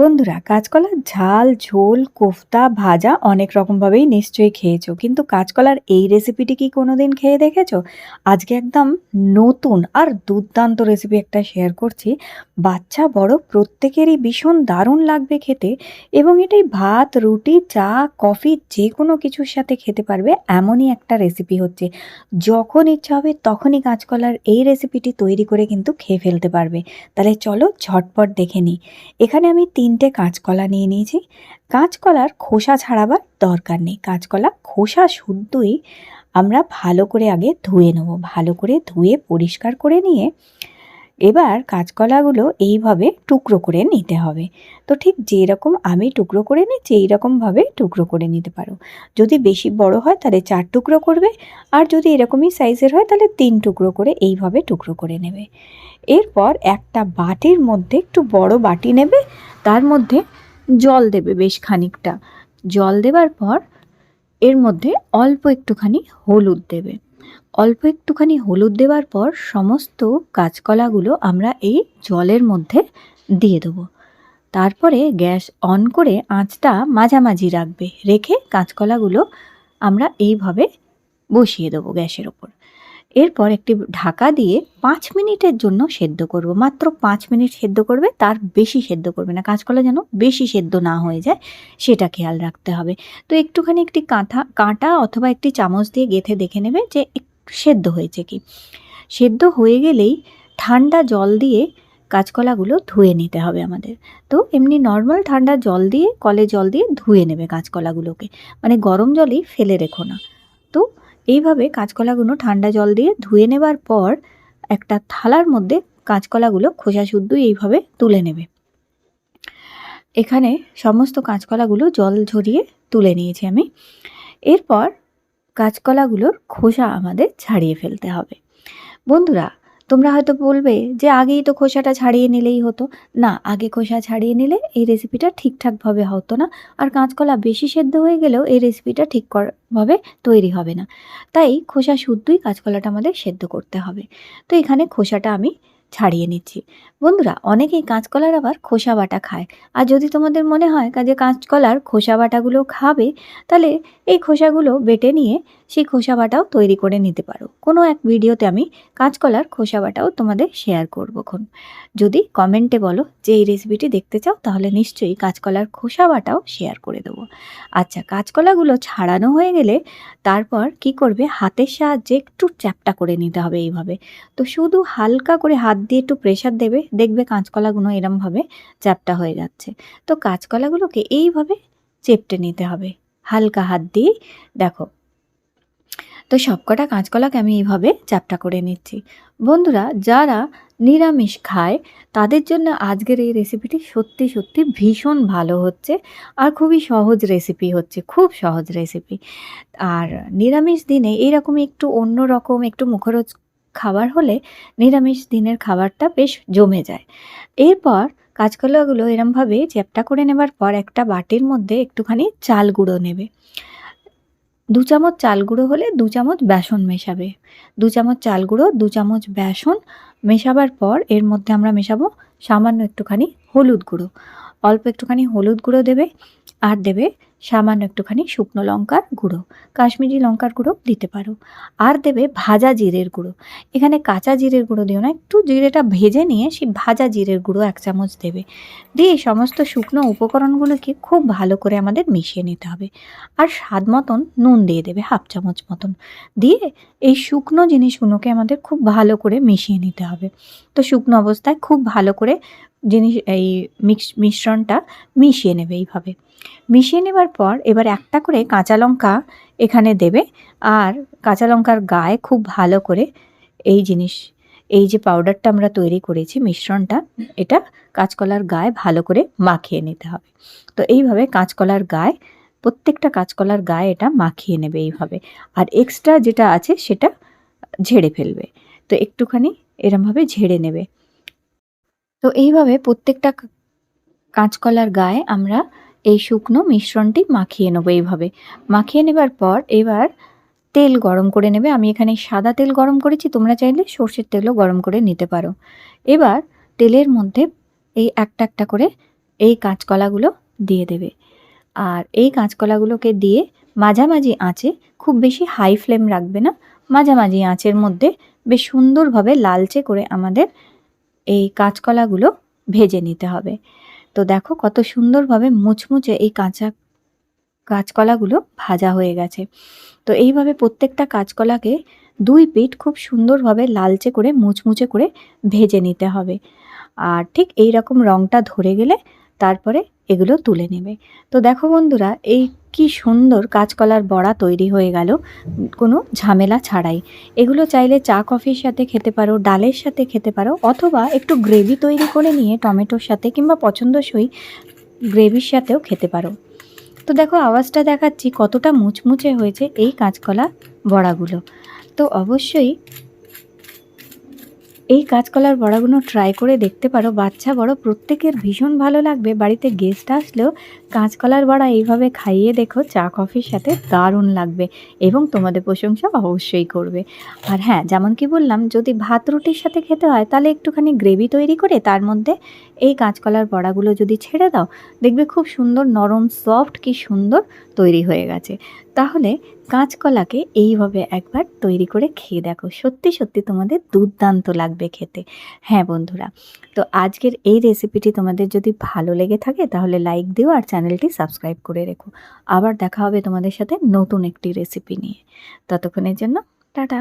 বন্ধুরা, কাঁচকলার ঝাল, ঝোল, কোফতা, ভাজা অনেক রকমভাবেই নিশ্চয়ই খেয়েছো। কিন্তু কাঁচকলার এই রেসিপিটি কি কোনোদিন খেয়ে দেখেছ? আজকে একদম নতুন আর দুর্দান্ত রেসিপি একটা শেয়ার করছি। বাচ্চা, বড়, প্রত্যেকেরই ভীষণ দারুণ লাগবে খেতে এবং এটাই ভাত, রুটি, চা, কফি যে কোনো কিছুর সাথে খেতে পারবে, এমনই একটা রেসিপি হচ্ছে। যখন ইচ্ছা হবে তখনই কাঁচকলার এই রেসিপিটি তৈরি করে কিন্তু খেয়ে ফেলতে পারবে। তাহলে চলো ঝটপট দেখে নিই। এখানে আমি তিনটে কাঁচকলা নিয়ে নিয়েছি। কাঁচকলার খোসা ছাড়াবার দরকার নেই। কাঁচকলা খোসা শুদ্ধই আমরা ভালো করে আগে ধুয়ে নেব। ভালো করে ধুয়ে পরিষ্কার করে নিয়ে এবার কাঁচকলাগুলো এইভাবে টুকরো করে নিতে হবে। তো ঠিক যেরকম আমি টুকরো করে নিচ্ছি, এইরকমভাবে টুকরো করে নিতে পারো। যদি বেশি বড় হয় তাহলে চার টুকরো করবে, আর যদি এরকমই সাইজের হয় তাহলে তিন টুকরো করে এইভাবে টুকরো করে নেবে। এরপর একটা বাটির মধ্যে একটু বড় বাটি নেবে, তার মধ্যে জল দেবে বেশ খানিকটা। জল দেবার পর এর মধ্যে অল্প একটুখানি হলুদ দেবে। অল্প একটুখানি হলুদ দেওয়ার পর সমস্ত কাঁচকলাগুলো আমরা এই জলের মধ্যে দিয়ে দেবো। তারপরে গ্যাস অন করে আঁচটা মাঝামাঝি রাখবে। রেখে কাঁচকলাগুলো আমরা এইভাবে বসিয়ে দেবো গ্যাসের ওপর। এরপর একটি ঢাকা দিয়ে পাঁচ মিনিটের জন্য সেদ্ধ করব। মাত্র পাঁচ মিনিট সেদ্ধ করবে, তার বেশি সেদ্ধ করবে না। কাঁচকলা যেন বেশি সেদ্ধ না হয়ে যায়, সেটা খেয়াল রাখতে হবে। তো একটুখানি একটি কাঁথা, কাঁটা অথবা একটি চামচ দিয়ে গেথে দেখে নেবে যে সেদ্ধ হয়েছে কি? সেদ্ধ হয়ে গেলেই ঠান্ডা জল দিয়ে কাঁচকলাগুলো ধুয়ে নিতে হবে আমাদের। তো এমনি নর্মাল ঠান্ডা জল দিয়ে, কলে জল দিয়ে ধুয়ে নেবে কাঁচকলাগুলোকে। মানে গরম জলই ফেলে রেখো না। তো এইভাবে কাঁচকলাগুলো ঠান্ডা জল দিয়ে ধুয়ে নেবার পর একটা থালার মধ্যে কাঁচকলাগুলো খোসা শুদ্ধ এইভাবে তুলে নেবে। এখানে সমস্ত কাঁচকলাগুলো জল ঝরিয়ে তুলে নিয়েছি আমি। এরপর কাঁচকলাগুলোর খোসা আমাদের ছাড়িয়ে ফেলতে হবে। বন্ধুরা, তোমরা হয়তো বলবে যে আগেই তো খোসাটা ছাড়িয়ে নিলেই হতো। না, আগে খোসা ছাড়িয়ে নিলে এই রেসিপিটা ঠিকঠাকভাবে হতো না। আর কাঁচকলা বেশি সেদ্ধ হয়ে গেলেও এই রেসিপিটা ঠিকভাবে তৈরি হবে না। তাই খোসা শুদ্ধই কাঁচকলাটা আমাদের সেদ্ধ করতে হবে। তো এখানে খোসাটা আমি ছাড়িয়ে নিচ্ছি। বন্ধুরা, অনেকেই কাঁচকলার আবার খোসা বাটা খায়। আর যদি তোমাদের মনে হয় কাজে কাঁচকলার খোসা বাটাগুলো খাবে, তাহলে এই খোসাগুলো বেটে নিয়ে সেই খোসা বাটাও তৈরি করে নিতে পারো। কোনো এক ভিডিওতে আমি কাঁচকলার খোসা বাটাও তোমাদের শেয়ার করব খন যদি কমেন্টে বলো যে এই রেসিপিটি দেখতে চাও, তাহলে নিশ্চয়ই কাঁচকলার খোসা বাটাও শেয়ার করে দেবো। আচ্ছা কাঁচকলাগুলো ছাড়ানো হয়ে গেলে তারপর কি করবে? হাতের সাহায্যে একটু চ্যাপটা করে নিতে হবে এইভাবে। তো শুধু হালকা করে হাত দিয়ে একটু প্রেশার দেবে, দেখবে কাঁচকলাগুলো এরমভাবে চ্যাপটা হয়ে যাচ্ছে। তো কাঁচকলাগুলোকে এইভাবে চেপটে নিতে হবে। হালকা হাত দিয়ে, দেখো। তো সবকটা কাঁচকলাকে আমি এইভাবে চ্যাপটা করে নিচ্ছি। বন্ধুরা, যারা নিরামিষ খায়, তাদের জন্য আজকের এই রেসিপিটি সত্যি সত্যি ভীষণ ভালো হচ্ছে আর খুবই সহজ রেসিপি হচ্ছে, খুব সহজ রেসিপি আর নিরামিষ দিনে এইরকম একটু অন্য রকম একটু মুখরোচ খাবার হলে নিরামিষ দিনের খাবারটা বেশ জমে যায়। এরপর কাঁচকলাগুলো এরমভাবে চ্যাপটা করে নেবার পর একটা বাটির মধ্যে একটুখানি চাল গুঁড়ো নেবে। দু চামচ চাল গুঁড়ো হলে দু চামচ বেসন মেশাবে। দু চামচ চাল গুঁড়ো, দু চামচ বেসন মেশাবার পর এর মধ্যে আমরা মেশাবো সামান্য একটুখানি হলুদ গুঁড়ো। অল্প একটুখানি হলুদ গুঁড়ো দেবে, আর দেবে সামান্য একটুখানি শুকনো লঙ্কার গুঁড়ো, কাশ্মীরি লঙ্কার গুঁড়ো দিতে পারো। আর দেবে ভাজা জিরের গুঁড়ো। এখানে কাঁচা জিরের গুঁড়ো দিও না, একটু জিরেটা ভেজে নিয়ে সেই ভাজা জিরের গুঁড়ো এক চামচ দেবে। দিয়ে সমস্ত শুকনো উপকরণগুলোকে খুব ভালো করে আমাদের মিশিয়ে নিতে হবে। আর স্বাদ মতন নুন দিয়ে দেবে, হাফ চামচ মতন। দিয়ে এই শুকনো জিনিসগুলোকে আমাদের খুব ভালো করে মিশিয়ে নিতে হবে। তো শুকনো অবস্থায় খুব ভালো করে জিনিস, এই মিক্স, মিশ্রণটা মিশিয়ে নেবে এইভাবে। মিশিয়ে নেবার পর এবার একটা করে কাঁচা লঙ্কা এখানে দেবে আর কাঁচা লঙ্কার গায়ে খুব ভালো করে এই জিনিস, এই যে পাউডারটা আমরা তৈরি করেছি মিশ্রণটা, এটা কাঁচকলার গায়ে ভালো করে মাখিয়ে নিতে হবে। তো এইভাবে কাঁচকলার গায়ে, প্রত্যেকটা কাঁচকলার গায়ে এটা মাখিয়ে নেবে এইভাবে আর এক্সট্রা যেটা আছে সেটা ঝেড়ে ফেলবে। তো একটুখানি এরমভাবে ঝেড়ে নেবে। তো এইভাবে প্রত্যেকটা কাঁচকলার গায়ে আমরা এই শুকনো মিশ্রণটি মাখিয়ে নেব এইভাবে। মাখিয়ে নেবার পর এবার তেল গরম করে নেবে। আমি এখানে সাদা তেল গরম করেছি, তোমরা চাইলে সর্ষের তেলও গরম করে নিতে পারো। এবার তেলের মধ্যে এই একটা একটা করে এই কাঁচকলাগুলো দিয়ে দেবে। আর এই কাঁচকলাগুলোকে দিয়ে মাঝামাঝি আঁচে খুব বেশি হাই ফ্লেম রাখবে না। মাঝামাঝি আঁচের মধ্যে বেশ সুন্দরভাবে লালচে করে আমাদের এই কাঁচকলাগুলো ভেজে নিতে হবে। তো দেখো কত সুন্দরভাবে মুচমুচে এই কাঁচা কাঁচকলাগুলো ভাজা হয়ে গেছে। তো এইভাবে প্রত্যেকটা কাঁচকলাকে দুই পিঠ খুব সুন্দরভাবে লালচে করে, মুচমুচে করে ভেজে নিতে হবে। আর ঠিক এই রকম রঙটা ধরে গেলে তারপরে এগুলো তুলে নেবে। তো দেখো বন্ধুরা, এই কি সুন্দর কাঁচকলার বড়া তৈরি হয়ে গেল, কোনো ঝামেলা ছাড়াই। এগুলো চাইলে চা কফির সাথে খেতে পারো, ডালের সাথে খেতে পারো, অথবা একটু গ্রেভি তৈরি করে নিয়ে টমেটোর সাথে কিংবা পছন্দসই গ্রেভির সাথেও খেতে পারো। তো দেখো, আওয়াজটা দেখাচ্ছি কতটা মুচমুচে হয়েছে এই কাঁচকলা বড়াগুলো। তো অবশ্যই এই কাঁচকলার বড়াগুলো ট্রাই করে দেখতে পারো। বাচ্চা বড়, প্রত্যেকের ভীষণ ভালো লাগবে। বাড়িতে গেস্ট আসলেও কাঁচকলার বড়া এইভাবে খাইয়ে দেখো, চা কফির সাথে দারুণ লাগবে এবং তোমাদের প্রশংসা অবশ্যই করবে। আর হ্যাঁ যেমন কি বললাম, যদি ভাত রুটির সাথে খেতে হয়, তাহলে একটুখানি গ্রেভি তৈরি করে তার মধ্যে এই কাঁচকলার বড়াগুলো যদি ছেড়ে দাও, দেখবে খুব সুন্দর নরম সফট কি সুন্দর তৈরি হয়ে গেছে। তাহলে কাঁচকলাকে এইভাবে একবার তৈরি করে খেয়ে দেখো। সত্যি সত্যি তোমাদের দুর্দান্ত লাগবে খেতে। হ্যাঁ বন্ধুরা, তো আজকের এই রেসিপিটি তোমাদের যদি ভালো লেগে থাকে তাহলে লাইক দিও আর চ্যানেলটি সাবস্ক্রাইব করে রেখো। আবার দেখা হবে তোমাদের সাথে নতুন একটি রেসিপি নিয়ে। ততক্ষণের জন্য, টাটা।